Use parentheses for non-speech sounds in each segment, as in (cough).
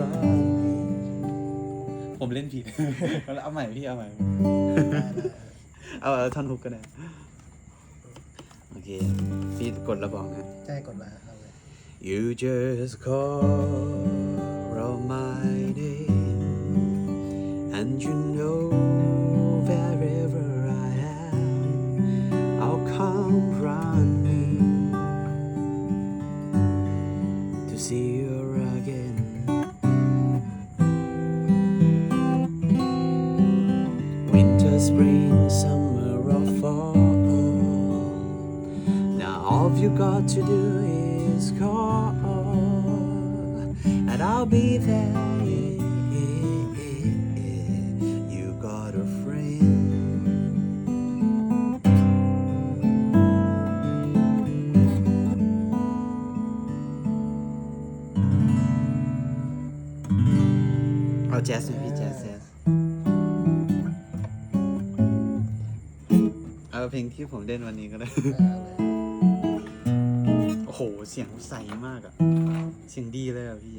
come running. ผมเล่นผิดเอาใหม่พี่เอาใหม่ เอาเอาท่อนฮุกก็ได้โอเค พี่กดแล้วบอกนะ ใช่กดมาเอาเลย You just call on my name, and you know wherever I am, I'll come running to see you spring, summer, or fall. Now all you got to do is call, and I'll be there. You got a friend. Oh, เเอาเพลงที่ผมเล่นวันนี้ก็ได้เอาเลยโอ้โห เสียงใสมากอะเสียงดีเลยอะพี่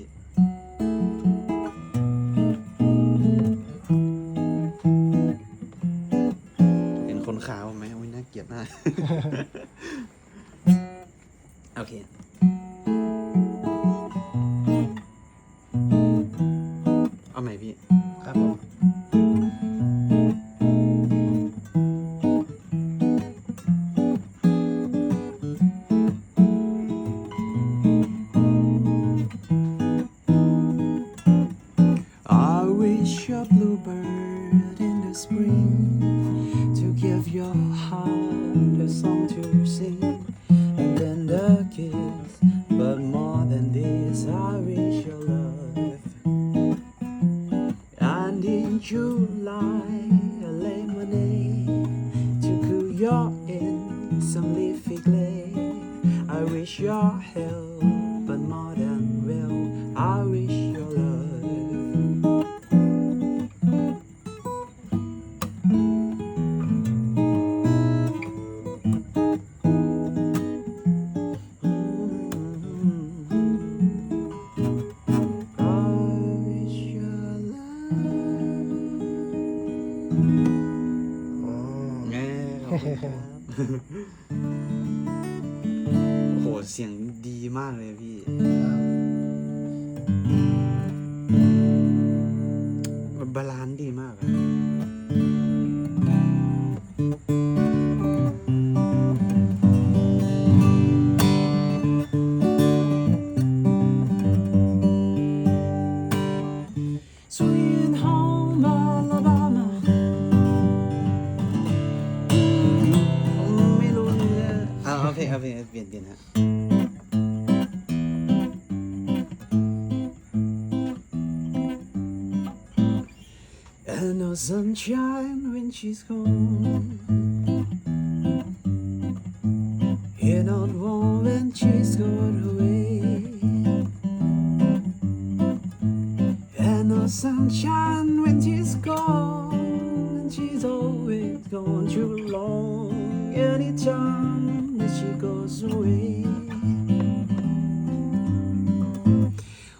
เห็นคนขาวไหมโอ้ยน่าเกลียดมาก โอเคเอาใหม่พี่ ครับผม spring to give your heart a song to sing and then the kiss. But more than this, I wish your love. And in July, a lemonade to cool your in some leafy glade. I wish your health, แง่ขอบคุณครับโอ้โห เสียงดีมากเลยพี่ บาลานซ์ดีมากอะ Sweet home Alabama ลงเอาเพลงเปลี่ยนเปลี่ยนฮะ And no sunshine when she's gone. You're not warm when she's gone away. And no sunshine when she's gone. And she's always gone too long. Anytime that she goes away.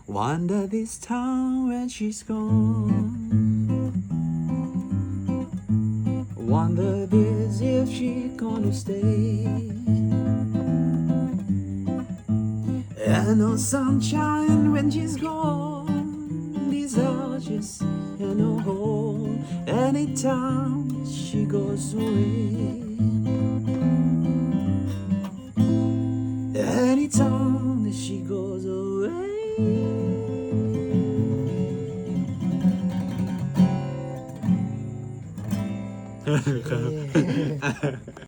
Wonder this town when she's gone. Wonder this if she gonna stay. And no sunshine when she's gone. These are just you know home. Anytime she goes away. Anytime that she goes away. (laughs) (laughs)